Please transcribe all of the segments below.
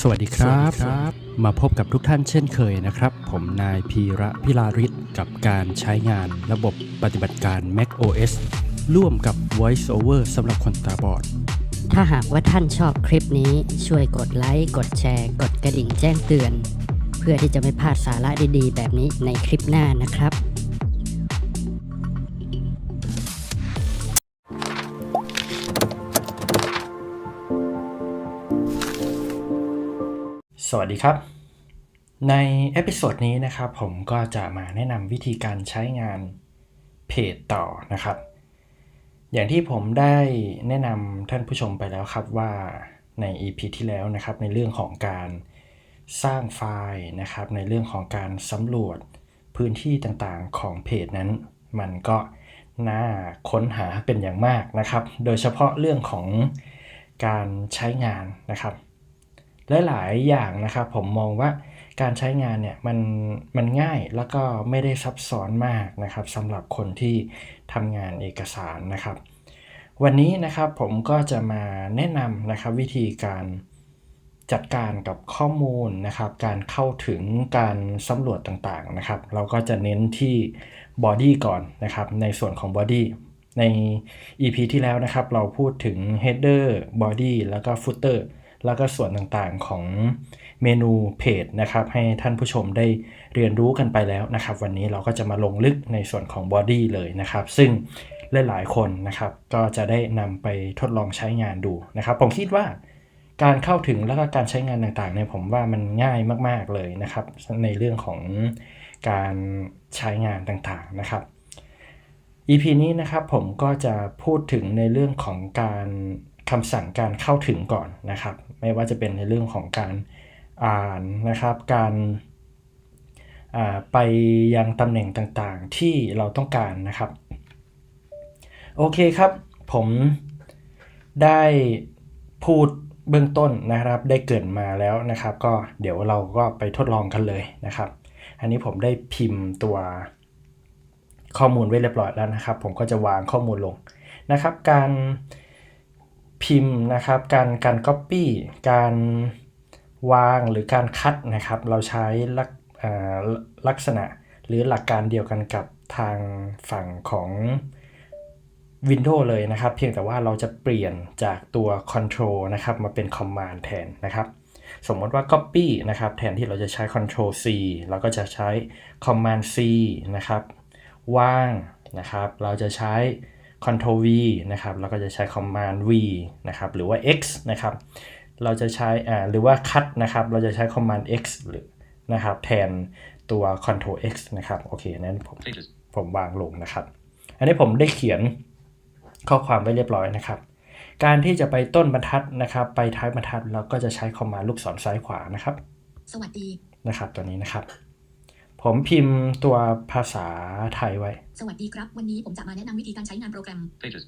สวัสดีครับมาพบกับทุกท่านเช่นเคยนะครับ ผมนายพีระพิลาริศกับการใช้งานระบบปฏิบัติการ Mac OS ร่วมกับ Voice Over สำหรับคนตาบอด ถ้าหากว่าท่านชอบคลิปนี้ช่วยกดไลค์กดแชร์ กดกระดิ่งแจ้งเตือน เพื่อที่จะไม่พลาดสาระดีๆ แบบนี้ในคลิปหน้านะครับ สวัสดีครับ ในเอพิโซดนี้นะครับผมก็จะมาแนะนำวิธีการใช้งานเพจต่อนะครับ อย่างที่ผมได้แนะนำท่านผู้ชมไปแล้วครับว่าใน EP ที่แล้วนะครับในเรื่องของการสร้างไฟล์นะครับ ในเรื่องของการสำรวจพื้นที่ต่างๆของเพจนั้น มันก็น่าค้นหาเป็นอย่างมากนะครับ โดยเฉพาะเรื่องของการใช้งานนะครับ หลายๆอย่างนะครับผมมองว่าการใช้งานเนี่ยมันมันง่ายแล้วก็ไม่ได้ซับซ้อนมากนะครับสำหรับคนที่ทำงานเอกสารนะครับ วันนี้นะครับผมก็จะมาแนะนำนะครับวิธีการจัดการกับข้อมูลนะครับ การเข้าถึงการสำรวจต่างๆนะครับ เราก็จะเน้นที่ body ก่อนนะครับ ในส่วนของ body ใน EP ที่แล้วนะครับ เราพูดถึง header body แล้วก็ footer แล้วก็ส่วนต่างๆของเมนูเพจนะครับให้ท่านผู้ชมได้เรียนรู้กันไปแล้วนะครับ วันนี้เราก็จะมาลงลึกในส่วนของ body เลยนะครับ ซึ่งหลายๆคนนะครับก็จะได้นำไปทดลองใช้งานดูนะครับ ผมคิดว่าการเข้าถึงแล้วก็การใช้งานต่างๆเนี่ยผมว่ามันง่ายมากๆเลยนะครับ ในเรื่องของการใช้งานต่างๆนะครับ EP นี้นะครับผมก็จะพูดถึงในเรื่องของการ คำสั่งการเข้าถึงก่อนนะครับ ไม่ว่าจะเป็นในเรื่องของการอ่านนะครับ การไปยังตำแหน่งต่างๆ ที่เราต้องการนะครับ โอเคครับ ผมได้พูดเบื้องต้นนะครับ ได้เกรินมาแล้วนะครับ ก็เดี๋ยวเราก็ไปทดลองกันเลยนะครับ อันนี้ผมได้พิมพ์ตัวข้อมูลไว้เรียบร้อยแล้วนะครับ ผมก็จะวางข้อมูลลงนะครับ การ พิมพ์นะครับ การการ Copy การวางหรือการคัดนะครับ เราใช้ลักลักษณะหรือหลักการเดียวกันกับทางฝั่งของ Windows เลยนะครับ เพียงแต่ว่าเราจะเปลี่ยนจากตัว Control นะครับ มาเป็น Command แทนนะครับ สมมติว่า Copy นะครับ แทนที่เราจะใช้ Control C เราก็จะใช้ Command C นะครับวางนะครับ เราจะใช้ Ctrl V นะครับเราก็จะใช้ Command V นะครับหรือว่า X นะครับเราจะใช้อ่าหรือว่า Cut นะครับเราจะใช้ Command X หรือนะครับแทนตัว Ctrl X นะครับโอเคนั้นผม Pages. ผมวางลงนะครับ อันนี้ผมได้เขียนข้อความไว้เรียบร้อยนะครับ การที่จะไปต้นบรรทัดนะครับ ไปท้ายบรรทัดเราก็จะใช้คอมมานด์ลูกศรซ้ายขวานะครับ สวัสดีนะครับตัวนี้นะครับ ผมพิมพ์ตัวภาษาไทยไว้ สวัสดีครับ วันนี้ผมจะมาแนะนำวิธีการใช้งานโปรแกรม Pages.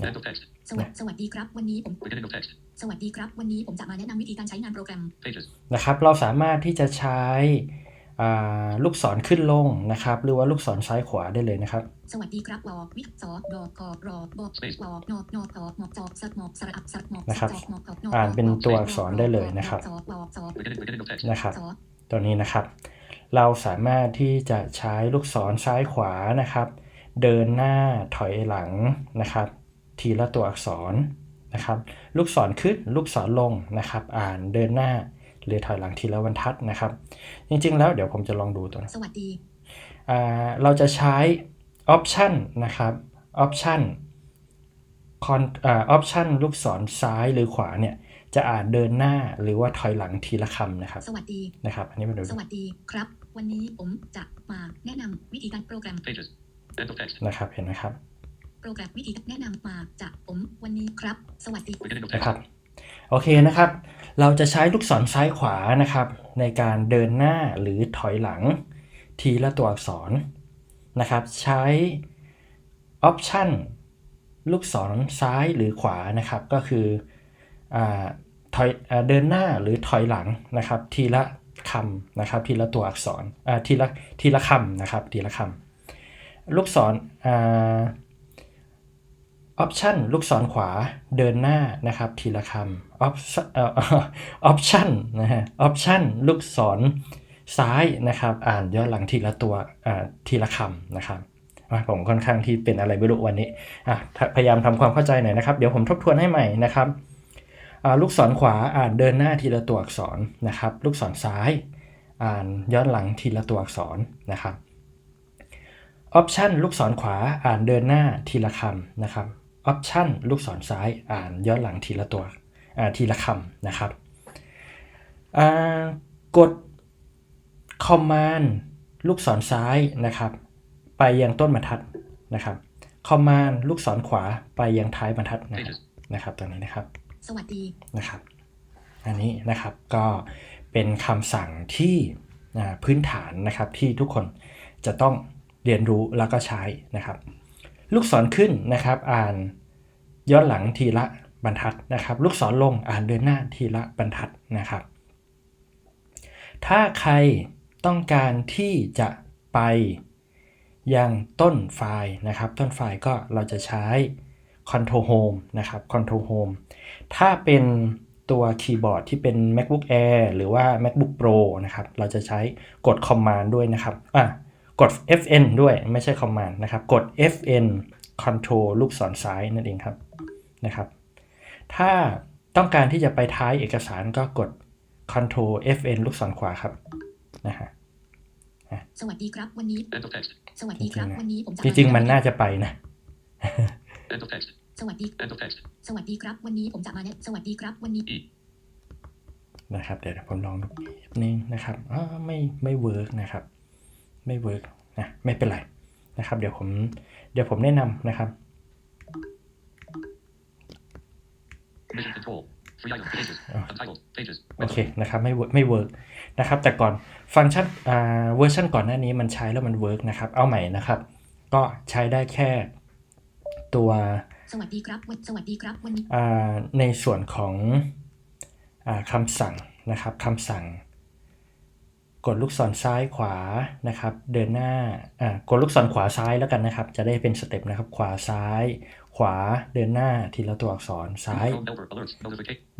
Yeah. End of text. สวัสสวัสดีครับ วันนี้ผม Beginning of text. สวัสดีครับ วันนี้ผมจะมาแนะนำวิธีการใช้งานโปรแกรม Pages. นะครับ เราสามารถที่จะใช้อ่าลูกศรขึ้นลงนะครับ หรือว่าลูกศรซ้ายขวาได้เลยนะครับ สวัสดีครับวอวิสอดอกอรอบอ Space. วอนอกนอกอหมอกจอกสักหมอกสระอับสักหมอกนะครับจอกหมอกนอกอ่านเป็นตัวอักษรได้เลยนะครับจอกวอจอก Beginning, beginning of text. นะครับจอกตัวนี้นะครับ เราสามารถที่จะใช้ลูกศรซ้ายขวานะครับ เดินหน้าถอยหลังนะครับ ทีละตัวอักษรนะครับ ลูกศรขึ้นลูกศรลงนะครับ อ่านเดินหน้าหรือถอยหลังทีละบรรทัดนะครับ จริงๆ แล้วเดี๋ยวผมจะลองดูตัวนะสวัสดีอ่าเราจะใช้ option นะครับ option คอนอ่า option ลูกศรซ้ายหรือขวาเนี่ยจะอ่านเดินหน้าหรือว่าถอยหลังทีละคำนะครับ สวัสดีนะครับ อันนี้มาดูสวัสดีครับ วันนี้ผมจะมาแนะนำวิธีการโปรแกรม Pages. End of text. นะครับ เห็นไหมครับ โปรแกรมวิธีแนะนำมาจากผมวันนี้ครับ สวัสดี Beginning of นะ text. ครับ โอเคนะครับ เราจะใช้ลูกศรซ้ายขวานะครับ ในการเดินหน้าหรือถอยหลัง ทีละตัวอักษรนะครับ ใช้ option ลูกศรซ้ายหรือขวานะครับ ก็คืออาถอยอาเดินหน้าหรือถอยหลังนะครับ ทีละ คำนะครับทีละตัวอักษรทีละทีละคำนะครับทีละคำลูกศรอ่า option ลูกศรขวาเดินหน้านะครับทีละคำออ option นะฮะ option ลูกศรซ้ายนะครับอ่านย้อนหลังทีละตัวทีละคำนะครับผมค่อนข้างที่เป็นอะไรไม่รู้วันนี้พยายามทำความเข้าใจหน่อยนะครับ เดี๋ยวผมทบทวนให้ใหม่นะครับ ลูกศรขวาอ่านเดินหน้าทีละตัวอักษรนะครับ ลูกศรซ้ายอ่านย้อนหลังทีละตัวอักษรนะครับ option ลูกศรขวาอ่านเดินหน้าทีละคำนะครับ option ลูกศรซ้ายอ่านย้อนหลังทีละตัวอ่าทีละคำนะครับอ่ากด command ลูกศรซ้ายนะครับไปยังต้นบรรทัดนะครับ command ลูกศรขวาไปยังท้ายบรรทัดนะครับนะครับตรงนี้นะครับ สวัสดีนะครับ อันนี้นะครับก็เป็นคำสั่งที่พื้นฐานนะครับที่ทุกคนจะต้องเรียนรู้แล้วก็ใช้นะครับ ลูกศรขึ้นนะครับ อ่านย้อนหลังทีละบรรทัดนะครับ ลูกศรลงอ่านเดินหน้าทีละบรรทัดนะครับ ถ้าใครต้องการที่จะไปยังต้นไฟล์นะครับ ต้นไฟล์ก็เราจะใช้ Control Home นะครับ Control Home ถ้าเป็นตัวคีย์บอร์ดที่เป็น MacBook Air หรือว่า MacBook Pro นะครับ เราจะใช้กด Command ด้วยนะครับอะกด Fn ด้วยไม่ใช่ Command นะครับ กด Fn Control ลูกศรซ้ายนั่นเองครับนะครับ ถ้าต้องการที่จะไปท้ายเอกสารก็กด Control Fn ลูกศรขวาครับนะฮะสวัสดีครับวันนี้ End of text. สวัสดีครับจริงๆนะวันนี้ผมจะจริงๆมันน่าจะไปนะ End of text. สวัสดี End of text. สวัสดีครับ วันนี้ผมจะมาแนะสวัสดีครับ วันนี้ E. นะครับ เดี๋ยวผมลองดูนิดนึงนะครับอ่าไม่ไม่เวิร์กนะครับ ไม่เวิร์กนะไม่เป็นไรนะครับ เดี๋ยวผมเดี๋ยวผมแนะนำนะครับ Mission control. Free item pages. Untitled pages. โอเคนะครับไม่เวิร์กไม่เวิร์กนะครับ แต่ก่อนฟังก์ชันอ่าเวอร์ชันก่อนหน้านี้มันใช้แล้วมันเวิร์กนะครับ เอาใหม่นะครับ ก็ใช้ได้แค่ตัว สวัสดีครับวันสวัสดีครับวันนี้ในส่วนของอคำสั่งนะครับคำสั่ง กดลูกศรซ้ายขวานะครับ เดินหน้ากดลูกศรขวาซ้ายแล้วกันนะครับ จะได้เป็นสเต็ปนะครับ ขวาซ้าย ขวาเดินหน้าทีละตัวอักษรซ้าย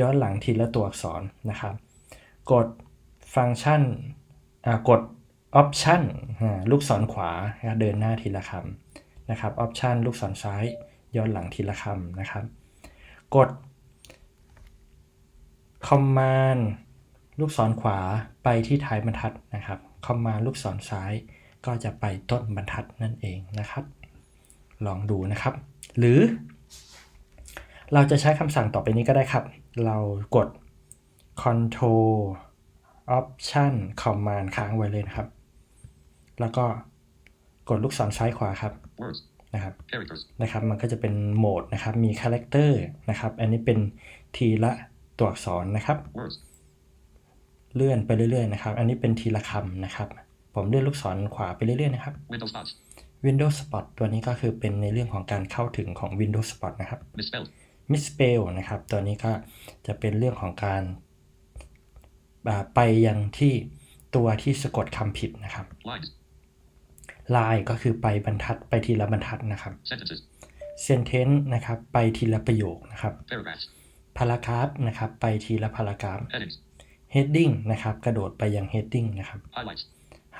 ย้อนหลังทีละตัวอักษรนะครับ กดฟังก์ชันกด Option อ่าลูกศรขวาเดินหน้าทีละคำนะครับ Option ลูกศรซ้าย ย้อนหลังทีละคำนะครับ กด Command ลูกศรขวาไปที่ท้ายบรรทัดนะครับ Command ลูกศรซ้ายก็จะไปต้นบรรทัดนั่นเองนะครับ ลองดูนะครับ หรือ เราจะใช้คำสั่งต่อไปนี้ก็ได้ครับ เรากด Control Option Command ค้างไว้เลยนะครับ แล้วก็กดลูกศรซ้ายขวาครับ Words. นะครับ Characters. นะครับ มันก็จะเป็นโหมดนะครับ มี Character นะครับ อันนี้เป็นทีละตัวอักษรนะครับ Words. เลื่อนไปเรื่อยๆนะครับ อันนี้เป็นทีละคำนะครับ ผมเลื่อนลูกศรขวาไปเรื่อยๆนะครับ Windows spots. Windows Spot ตัวนี้ก็คือเป็นในเรื่องของการเข้าถึงของ Windows Spot นะครับ Misspelled. misspell นะครับ ตัวนี้ก็จะเป็นเรื่องของการอ่าไปยังที่ตัวที่สะกดคำผิดนะครับ Lines. Line ก็คือไปบรรทัดไปทีละบรรทัดนะครับ Sentences. sentence นะครับไปทีละประโยคนะครับ Paragraphs. paragraph นะครับไปทีละ paragraph Headings. heading นะครับกระโดดไปยัง heading นะครับ Highlights.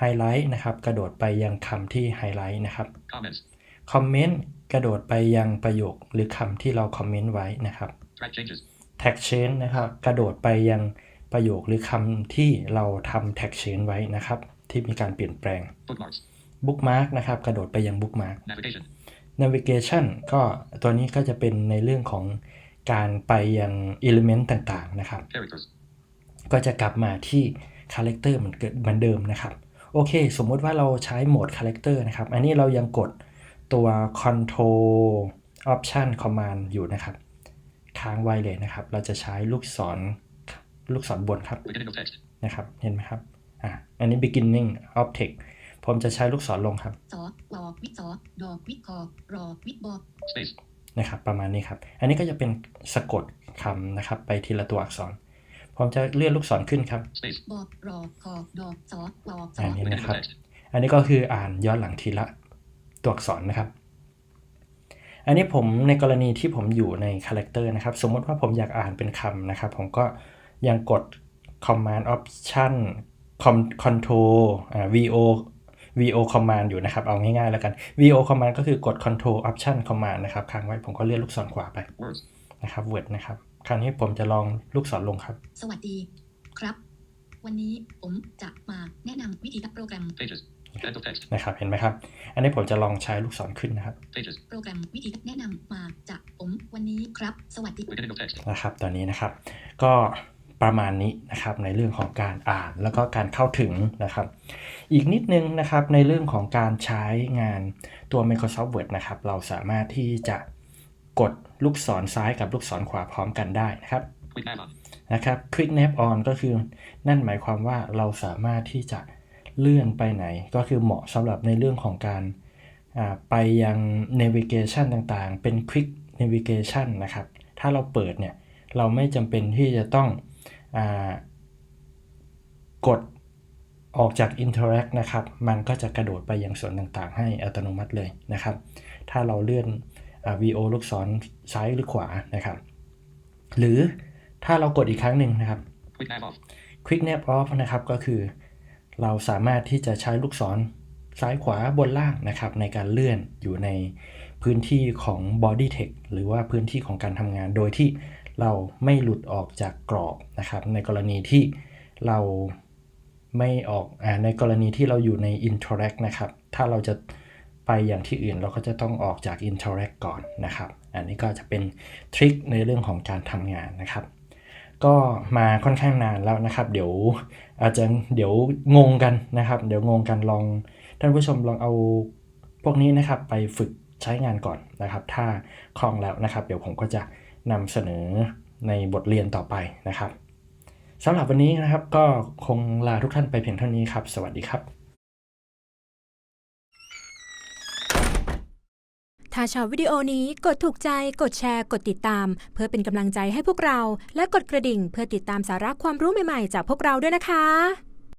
highlight นะครับกระโดดไปยังคำที่ highlight นะครับ Comments. comment กระโดดไปยังประโยคหรือคำที่เราคอมเมนต์ไว้นะครับ Track changes. tag change นะครับกระโดดไปยังประโยคหรือคำที่เราทำ tag change ไว้นะครับ ที่มีการเปลี่ยนแปลง Bookmarks. bookmark นะครับ กระโดดไปยัง bookmark Navigation. navigation ก็ตัวนี้ก็จะเป็นในเรื่องของการไปยัง element ต่างๆ นะครับ Characters. ก็จะกลับมาที่ character เหมือนเกิดเหมือนเดิมนะครับ โอเค สมมุติว่าเราใช้โหมด character นะครับ อันนี้เรายังกดตัว control option command อยู่นะครับ ค้างไว้เลยนะครับ เราจะใช้ลูกศรลูกศรบนครับ Beginning of text. นะครับ เห็นไหมครับ อะ อันนี้ beginning of text ผมจะใช้ลูกศรลงครับสอวอวิสอดอกวิคอรอวิบอ Space. นะครับประมาณนี้ครับ อันนี้ก็จะเป็นสะกดคำนะครับ ไปทีละตัวอักษร ผมจะเลื่อนลูกศรขึ้นครับ Space. บอรอคอดอกสอวอสอัอนนี้ Beginning นะ of ครับ text. อันนี้ก็คืออ่านย้อนหลังทีละตัวอักษรนะครับ อันนี้ผมในกรณีที่ผมอยู่ในคาแรคเตอร์นะครับ สมมติว่าผมอยากอ่านเป็นคำนะครับ ผมก็ยังกด command option com- control อ่า vo vo command อยู่นะครับ เอาง่ายๆแล้วกัน vo command ก็คือกด control option command นะครับค้างไว้ผมก็เลื่อนลูกศรขวาไป Words. นะครับ word นะครับ คราวนี้ผมจะลองลูกศรลงครับ สวัสดีครับ วันนี้ผมจะมาแนะนำวิธีกับโปรแกรม Pages. End of text. นะครับเห็นไหมครับ อันนี้ผมจะลองใช้ลูกศรขึ้นนะครับ Pages. โปรแกรมวิธีแนะนำมาจากผมวันนี้ครับ สวัสดี Beginning of text. นะครับตอนนี้นะครับ ก็ ประมาณนี้นะครับในเรื่องของการอ่านแล้วก็การเข้าถึงนะครับ อีกนิดนึงนะครับในเรื่องของการใช้งานตัว Microsoft Word นะครับเราสามารถที่จะกดลูกศรซ้ายกับลูกศรขวาพร้อมกันได้นะครับ Quick nav on. นะครับ Quick Nap On ก็คือนั่นหมายความว่าเราสามารถที่จะเลื่อนไปไหน ก็คือเหมาะสำหรับในเรื่องของการอ่าไปยัง navigation ต่างๆ เป็น Quick Navigation นะครับ ถ้าเราเปิดเนี่ย เราไม่จำเป็นที่จะต้องอา กดออกจาก Interact นะครับ มันก็จะกระโดดไปยังส่วนต่างๆ ให้อัตโนมัติเลยนะครับ ถ้าเราเลื่อนอ่า VO ลูกศรซ้ายหรือขวานะครับ หรือถ้าเรากดอีกครั้งหนึ่งนะครับ Quick nav off. Quick Nap Off นะครับก็คือ เราสามารถที่จะใช้ลูกศรซ้ายขวาบนล่างนะครับ ในการเลื่อนอยู่ในพื้นที่ของ Body Text หรือว่าพื้นที่ของการทำงาน โดยที่ เราไม่หลุดออกจากกรอบนะครับ ในกรณีที่เราไม่ออกอในกรณีที่เราอยู่ใน Interact นะครับ ถ้าเราจะไปอย่างที่อื่นเราก็จะต้องออกจาก Interact ก่อนนะครับ อันนี้ก็จะเป็นทริคในเรื่องของการทำงานนะครับ ก็มาค่อนข้างนานแล้วนะครับ เดี๋ยวอาจจะเดี๋ยวงงกันนะครับ เดี๋ยวงงกันลองท่านผู้ชมลองเอาพวกนี้นะครับไปฝึกใช้งานก่อนนะครับ ถ้าคล่องแล้วนะครับ เดี๋ยวผมก็จะ นำเสนอในบทเรียนต่อไปนะครับสำหรับวันนี้นะครับก็คงลาทุกท่านไปเพียงเท่านี้ครับ สวัสดีครับ ถ้าชอบวิดีโอนี้กดถูกใจ กดแชร์ กดติดตาม เพื่อเป็นกำลังใจให้พวกเรา และกดกระดิ่งเพื่อติดตามสาระความรู้ใหม่ๆ จากพวกเราด้วยนะคะ